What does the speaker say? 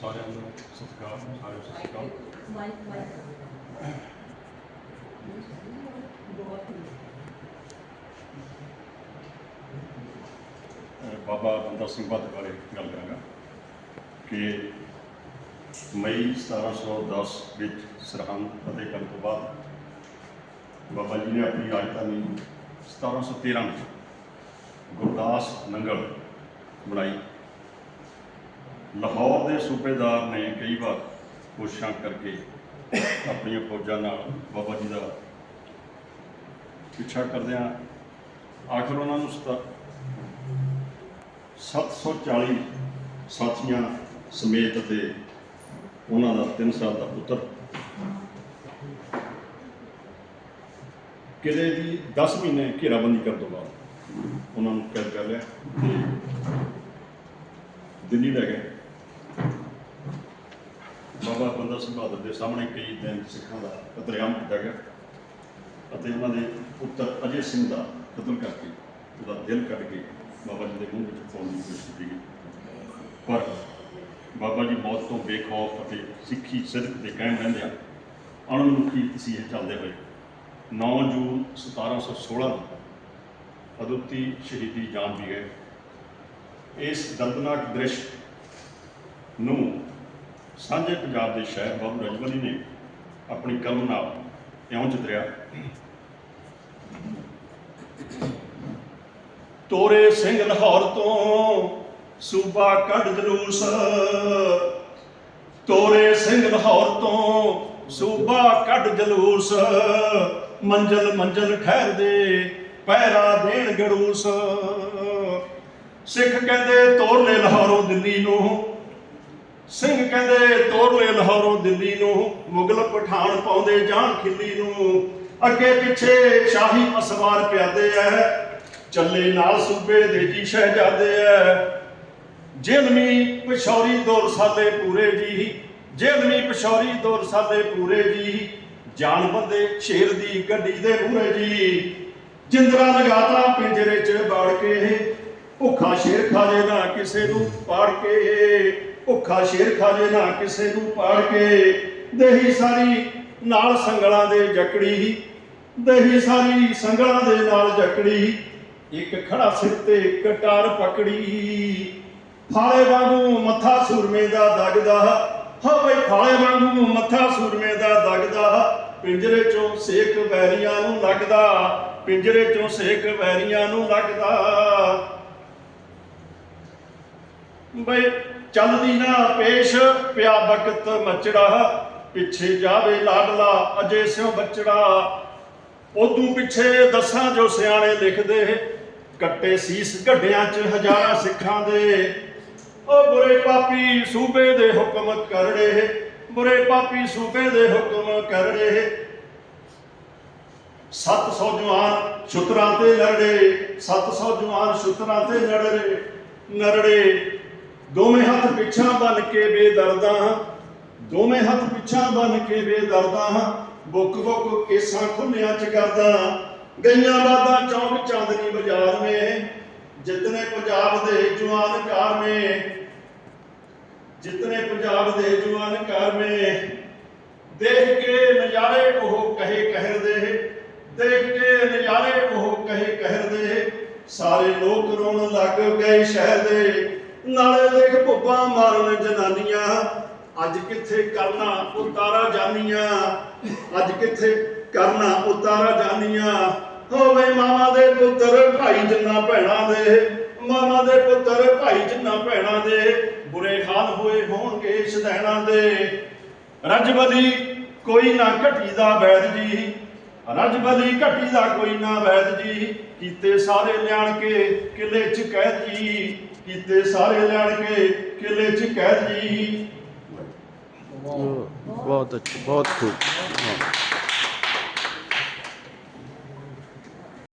ਸਾਰਿਆਂ ਨੂੰ ਸਤਿਕਾਰ ਸਾਰੇ ਸਤਿਕਾਰ। ਅਹ ਬਾਬਾ ਬੰਦਾ ਸਿੰਘ ਬਹਾਦਰ ਬਾਰੇ ਗੱਲ ਕਰਾਂਗਾ ਕਿ ਮਈ 1710 ਵਿੱਚ ਸਰਹੰਦ ਫਤਿਹ ਕਰਨ ਤੋਂ ਬਾਅਦ ਬਾਬਾ ਜੀ ਨੇ ਆਪਣੀ ਰਾਜਧਾਨੀ 1713 ਵਿੱਚ ਗੁਰਦਾਸ ਨੰਗਲ ਬਣਾਈ। ਲਾਹੌਰ ਦੇ ਸੂਬੇਦਾਰ ਨੇ ਕਈ ਵਾਰ ਕੋਸ਼ਿਸ਼ਾਂ ਕਰਕੇ ਆਪਣੀਆਂ ਫੌਜਾਂ ਨਾਲ ਬਾਬਾ ਜੀ ਦਾ ਪਿੱਛਾ ਕਰਦਿਆਂ ਆਖਰ ਉਹਨਾਂ ਨੂੰ ਸਤਾ- 740 ਸਾਥੀਆਂ ਸਮੇਤ ਅਤੇ ਉਹਨਾਂ ਦਾ 3 ਸਾਲ ਦਾ ਪੁੱਤਰ ਕਿਲੇ ਦੀ 10 ਮਹੀਨੇ ਘੇਰਾਬੰਦੀ ਕਰਨ ਤੋਂ ਬਾਅਦ ਉਹਨਾਂ ਨੂੰ ਕੈਦ ਕਰ ਲਿਆ ਤੇ ਦਿੱਲੀ ਲੈ ਗਏ। ਬਾਬਾ ਬੰਦਾ ਸਿੰਘ ਬਹਾਦਰ ਦੇ ਸਾਹਮਣੇ ਕਈ ਦਿਨ ਸਿੱਖਾਂ ਦਾ ਕਤਲੇਆਮ ਕੀਤਾ ਗਿਆ ਅਤੇ ਉਹਨਾਂ ਦੇ ਪੁੱਤਰ ਅਜੇ ਸਿੰਘ ਦਾ ਕਤਲ ਕਰਕੇ ਉਹਦਾ ਦਿਲ ਕੱਢ ਕੇ ਬਾਬਾ ਜੀ ਦੇ ਮੂੰਹ ਵਿੱਚ ਪਾਉਣ ਦੀ ਕੋਸ਼ਿਸ਼ ਕੀਤੀ ਗਈ। ਪਰ ਬਾਬਾ ਜੀ ਮੌਤ ਤੋਂ ਬੇਖੌਫ ਅਤੇ ਸਿੱਖੀ ਸਿਰਕ ਦੇ ਕਾਇਮ ਰਹਿੰਦਿਆਂ ਅਣਮਨੁੱਖੀ ਤਸੀਹ ਚੱਲਦੇ ਹੋਏ 9 ਜੂਨ 1716 ਨੂੰ ਅਦੁੱਤੀ ਸ਼ਹੀਦੀ ਜਾਨ ਵੀ ਗਏ। ਇਸ ਦਰਦਨਾਕ ਦ੍ਰਿਸ਼ ਨੂੰ ਸਾਂਝੇ ਪੰਜਾਬ ਦੇ ਸ਼ਹਿਰ ਬਾਬੂ ਰਜਵਲੀ ਨੇ ਆਪਣੀ ਕਲਮ ਨਾਲ ਇਉਂ ਚਿਤਰਿਆ। ਤੋਰੇ ਸਿੰਘ ਲਾਹੌਰ ਤੋਂ ਸੂਬਾ ਕੱਢ ਜਲੂਸ। ਤੋਰੇ ਸਿੰਘ ਲਾਹੌਰ ਤੋਂ ਸੂਬਾ ਕੱਢ ਜਲੂਸ। ਮੰਜ਼ਲ ਮੰਜ਼ਲ ਠਹਿਰਦੇ ਪਹਿਰਾ ਦੇਣ ਗੜੂਸ। ਸਿੱਖ ਕਹਿੰਦੇ ਤੋਰ ਲੈ ਲਾਹੌਰੋਂ ਦਿੱਲੀ ਨੂੰ ਸਿੰਘ ਕਹਿੰਦੇ ਤੋਰ ਲੈ ਲਾਹੌਰੋਂ ਦਿੱਲੀ ਨੂੰ, ਮੁਗਲ ਪਠਾਨ ਪਾਉਂਦੇ ਜਾਣ ਖਿੱਲੀ ਨੂੰ। ਅੱਗੇ ਪਿੱਛੇ ਸ਼ਾਹੀ ਅਸਵਾਰ ਪਿਆਦੇ ਐ, ਚੱਲੇ ਨਾਲ ਸੂਬੇ ਦੇ ਜੀ ਸ਼ਹਿਜ਼ਾਦੇ ਐ। ਜੇਲਮੀ ਪਿਸ਼ੌਰੀ ਦੋ ਰਸਾਲੇ ਪੂਰੇ ਜੀ ਜੇਲਮੀ ਪਿਸ਼ੌਰੀ ਦੋ ਰਸਾਲੇ ਪੂਰੇ ਜੀ। ਜਾਨ ਬੰਦੇ ਸ਼ੇਰ ਦੀ ਗੱਡੀ ਦੇ ਮੂਹਰੇ ਜੀ। ਜਿੰਦਰਾ ਲਗਾਤਾ ਪਿੰਜਰੇ 'ਚ ਬਾੜ ਕੇ ਭੁੱਖਾ ਸ਼ੇਰ ਖਾਜੇ ਨਾ ਕਿਸੇ ਨੂੰ ਪਾੜ ਕੇ। ਭੁੱਖਾ ਸ਼ੇਰ ਖਾਜੇ ਨਾ ਕਿਸੇ ਨੂੰ ਪਾੜ ਕੇ। ਦੇਹੀ ਸਾਰੀ ਨਾਲ ਸੰਗਲਾਂ ਦੇ ਜਕੜੀ। ਦੇਹੀ ਸਾਰੀ ਸੰਗਲਾਂ ਦੇ ਨਾਲ ਜਕੜੀ। ਇੱਕ ਖੜਾ ਸਿਰ ਤੇ ਕਟਾਰ ਪਕੜੀ। ਫਾਲੇ ਵਾਂਗੂ ਮੱਥਾ ਸੂਰਮੇ ਦਾ ਦਗਦਾ। ਹਾਂ ਬਈ ਫਾਲੇ ਵਾਂਗੂ ਮੱਥਾ ਸੂਰਮੇ ਦਾ ਦਗਦਾ। ਪਿੰਜਰੇ ਚੋਂ ਸੇਕ ਵੈਰੀਆਂ ਨੂੰ ਲੱਗਦਾ। ਪਿੰਜਰੇ ਚੋਂ ਸੇਕ ਵੈਰੀਆਂ ਨੂੰ ਲੱਗਦਾ। ਬਈ ਚੱਲਦੀ ਨਾ ਪੇਸ਼, ਪਿਆ ਵਕਤ ਮਚੜਾ, ਪਿੱਛੇ ਜਾਵੇ ਲਾਡਲਾ, ਅਜੇ ਸਿਓ ਬਚੜਾ। ਉਦੋਂ ਪਿੱਛੇ ਦੱਸਾਂ ਜੋ ਸਿਆਣੇ ਲਿਖਦੇ, ਕੱਟੇ ਸੀਸ ਗੱਡਿਆਂ 'ਚ ਹਜ਼ਾਰਾਂ ਸਿੱਖਾਂ ਦੇ। ਉਹ ਬੁਰੇ ਪਾਪੀ ਸੂਬੇ ਦੇ ਹੁਕਮ ਕਰੜੇ, ਬੁਰੇ ਪਾਪੀ ਸੂਬੇ ਦੇ ਹੁਕਮ ਕਰੜੇ। 700 ਜਵਾਨ ਸ਼ੁਤਰਾਂ ਤੇ ਲੜੜੇ 700 ਜਵਾਨ ਸ਼ੁਤਰਾਂ ਤੇ ਲੜੜੇ, ਨਰੜੇ। ਦੋਵੇਂ ਹੱਥ ਪਿੱਛਾਂ ਬੰਨ ਕੇ ਬੇਦਰਦਾਂ ਦੋਵੇਂ ਹੱਥ ਪਿੱਛਾਂ ਬੰਨ ਕੇ ਬੇਦਰਦਾਂ ਬੁੱਕ ਬੁੱਕ ਕੇਸਾਂ ਖੁੱਲਿਆਂ ਚ ਕਰਦਾ ਗਈਆਂ ਬਾਦਾਂ ਚੌਂਕ ਚਾਂਦਨੀ ਬਾਜ਼ਾਰ ਮੇ, ਜਿਤਨੇ ਪੰਜਾਬ ਦੇ ਜਵਾਨ ਮੇ, ਜਿਤਨੇ ਪੰਜਾਬ ਦੇ ਜਵਾਨ ਮੇ। ਦੇਖ ਕੇ ਨਜ਼ਾਰੇ ਉਹ ਕਹੇ ਕਹਿਰ ਦੇ ਦੇਖ ਕੇ ਨਜ਼ਾਰੇ ਉਹ ਕਹੇ ਕਹਿਰ ਦੇ ਸਾਰੇ ਲੋਕ ਰੋਣ ਲੱਗ ਗਏ ਸ਼ਹਿਰ ਦੇ। ਨਾਲੇ ਦੇਖ ਭੁੱਪਾਂ ਮਾਰਨ ਜਨਾਨੀਆਂ, ਅੱਜ ਕਿੱਥੇ ਕਰਨਾ ਉਤਾਰਾ ਜਾਨੀਆਂ, ਅੱਜ ਕਿੱਥੇ ਕਰਨਾ ਉਤਾਰਾ ਜਾਨੀਆਂ। ਹੋਵੇ ਮਾਮਾ ਦੇ ਪੁੱਤਰ ਭਾਈ ਜਿੰਨਾ ਭੈਣਾਂ ਦੇ ਮਾਮਾ ਦੇ ਪੁੱਤਰ ਭਾਈ ਜਿੰਨਾ ਭੈਣਾਂ ਦੇ, ਬੁਰੇ ਹਾਲ ਹੋਏ ਹੋਣਗੇ ਸਦੈਣਾ ਦੇ। ਰਜਬਲੀ ਕੋਈ ਨਾ ਘਟੀ ਦਾ ਵੈਦ ਜੀ, ਰਜਬਲੀ ਘਟੀ ਦਾ ਕੋਈ ਨਾ ਵੈਦ ਜੀ, ਕੀਤੇ ਸਾਰੇ ਲਿਆਣ ਕੇ ਕਿਲੇ ਚ ਕਹਿ ਜੀ ਕੀਤੇ ਸਾਰੇ ਲੜ ਕੇ ਕਿਲੇ ਚ ਕੈਦ ਜੀ। ਬਹੁਤ ਅੱਛਾ ਬਹੁਤ ਖੂਬ।